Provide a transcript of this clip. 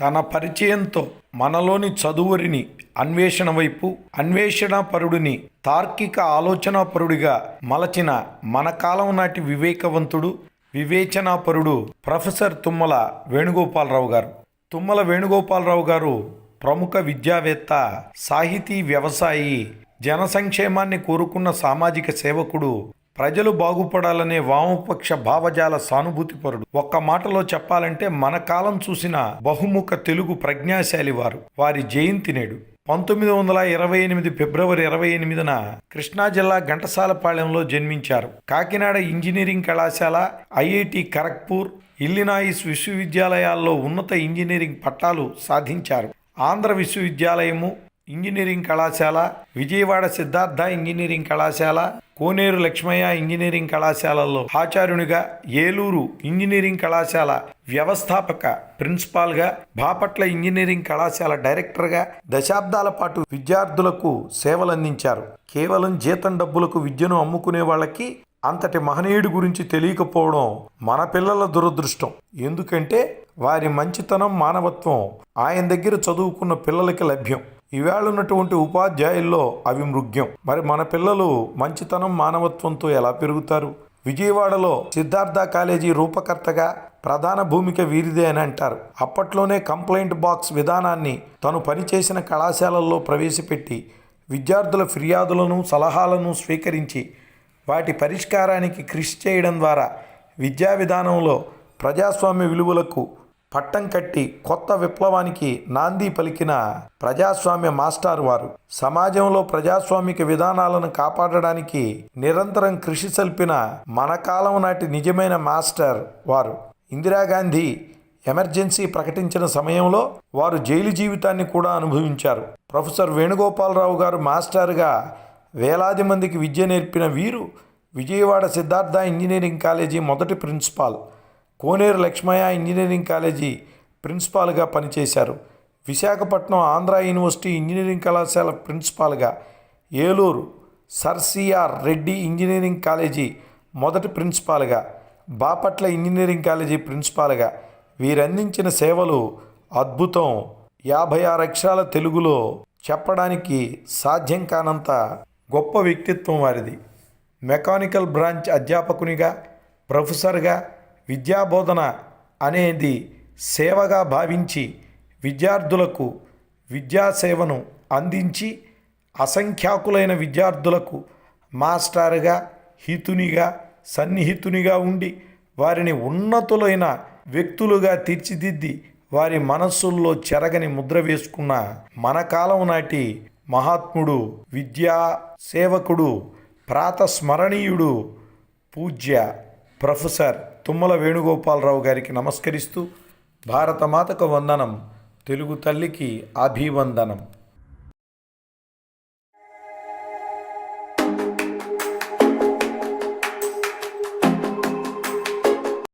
తన పరిచయంతో మనలోని చదువురిని అన్వేషణ వైపు అన్వేషణ పరుడిని తార్కిక ఆలోచనాపరుడిగా మలచిన మన కాలం నాటి వివేకవంతుడు వివేచనాపరుడు ప్రొఫెసర్ తుమ్మల వేణుగోపాలరావు గారు. తుమ్మల వేణుగోపాలరావు గారు ప్రముఖ విద్యావేత్త సాహితీ వ్యవసాయి జన సంక్షేమాన్ని కోరుకున్న సామాజిక సేవకుడు ప్రజలు బాగుపడాలనే వామపక్ష భావజాల సానుభూతిపరుడు. ఒక్క మాటలో చెప్పాలంటే మన కాలం చూసిన బహుముఖ తెలుగు ప్రజ్ఞాశాలి వారు. వారి జయంతి నేడు. పంతొమ్మిది వందల ఇరవై ఎనిమిది ఫిబ్రవరి ఇరవై ఎనిమిదిన కృష్ణా జిల్లా ఘంటసాలపాలెంలో జన్మించారు. కాకినాడ ఇంజనీరింగ్ కళాశాల ఐఐటి ఖరగ్పూర్ ఇల్లినాయిస్ విశ్వవిద్యాలయాల్లో ఉన్నత ఇంజనీరింగ్ పట్టాలు సాధించారు. ఆంధ్ర విశ్వవిద్యాలయము ఇంజనీరింగ్ కళాశాల విజయవాడ సిద్ధార్థ ఇంజనీరింగ్ కళాశాల కోనేరు లక్ష్మయ్య ఇంజనీరింగ్ కళాశాలలో ఆచార్యునిగా ఏలూరు ఇంజనీరింగ్ కళాశాల వ్యవస్థాపక ప్రిన్సిపాల్గా బాపట్ల ఇంజనీరింగ్ కళాశాల డైరెక్టర్గా దశాబ్దాల పాటు విద్యార్థులకు సేవలందించారు. కేవలం జీతం డబ్బులకు విద్యను అమ్ముకునే వాళ్ళకి అంతటి మహనీయుడి గురించి తెలియకపోవడం మన పిల్లల దురదృష్టం. ఎందుకంటే వారి మంచితనం మానవత్వం ఆయన దగ్గర చదువుకున్న పిల్లలకి లభ్యం. ఇవాళ ఉన్నటువంటి ఉపాధ్యాయుల్లో అవి మృగ్యం మరి మన పిల్లలు మంచితనం మానవత్వంతో ఎలా పెరుగుతారు? విజయవాడలో సిద్ధార్థ కాలేజీ రూపకర్తగా ప్రధాన భూమిక వీరిదే అని అంటారు. అప్పట్లోనే కంప్లైంట్ బాక్స్ విధానాన్ని తను పనిచేసిన కళాశాలల్లో ప్రవేశపెట్టి విద్యార్థుల ఫిర్యాదులను సలహాలను స్వీకరించి వాటి పరిష్కారానికి కృషి చేయడం ద్వారా విద్యా విధానంలో ప్రజాస్వామ్య విలువలకు పట్టం కట్టి కొత్త విప్లవానికి నాంది పలికిన ప్రజాస్వామ్య మాస్టారు వారు. సమాజంలో ప్రజాస్వామిక విధానాలను కాపాడడానికి నిరంతరం కృషి సల్పిన మన కాలం నాటి నిజమైన మాస్టర్ వారు. ఇందిరాగాంధీ ఎమర్జెన్సీ ప్రకటించిన సమయంలో వారు జైలు జీవితాన్ని కూడా అనుభవించారు. ప్రొఫెసర్ వేణుగోపాలరావు గారు మాస్టర్గా వేలాది మందికి విద్య నేర్పిన వీరు విజయవాడ సిద్ధార్థ ఇంజనీరింగ్ కాలేజీ మొదటి principal. Koneru Lakshmaiah engineering college ప్రిన్సిపాల్గా పనిచేశారు. విశాఖపట్నం ఆంధ్ర యూనివర్సిటీ ఇంజనీరింగ్ కళాశాల ప్రిన్సిపాల్గా. Eluru sir C R Reddy engineering college మొదటి ప్రిన్సిపాల్గా. బాపట్ల ఇంజనీరింగ్ కాలేజీ ప్రిన్సిపాల్గా. వీరందించిన సేవలు అద్భుతం. యాభై ఆరు అక్షరాల తెలుగులో చెప్పడానికి సాధ్యం కానంత గొప్ప వ్యక్తిత్వం వారిది. మెకానికల్ బ్రాంచ్ అధ్యాపకునిగా ప్రొఫెసర్గా విద్యాబోధన అనేది సేవగా భావించి విద్యార్థులకు విద్యాసేవను అందించి అసంఖ్యాకులైన విద్యార్థులకు మాస్టర్గా హితునిగా సన్నిహితునిగా ఉండి వారిని ఉన్నతులైన వ్యక్తులుగా తీర్చిదిద్ది వారి మనస్సుల్లో చెరగని ముద్ర వేసుకున్న మన కాలం నాటి మహాత్ముడు విద్యా సేవకుడు ప్రాతస్మరణీయుడు పూజ్య ప్రొఫెసర్ తుమ్మల వేణుగోపాలరావు గారికి నమస్కరిస్తూ భారతమాతకు వందనం తెలుగు తల్లికి అభివందనం.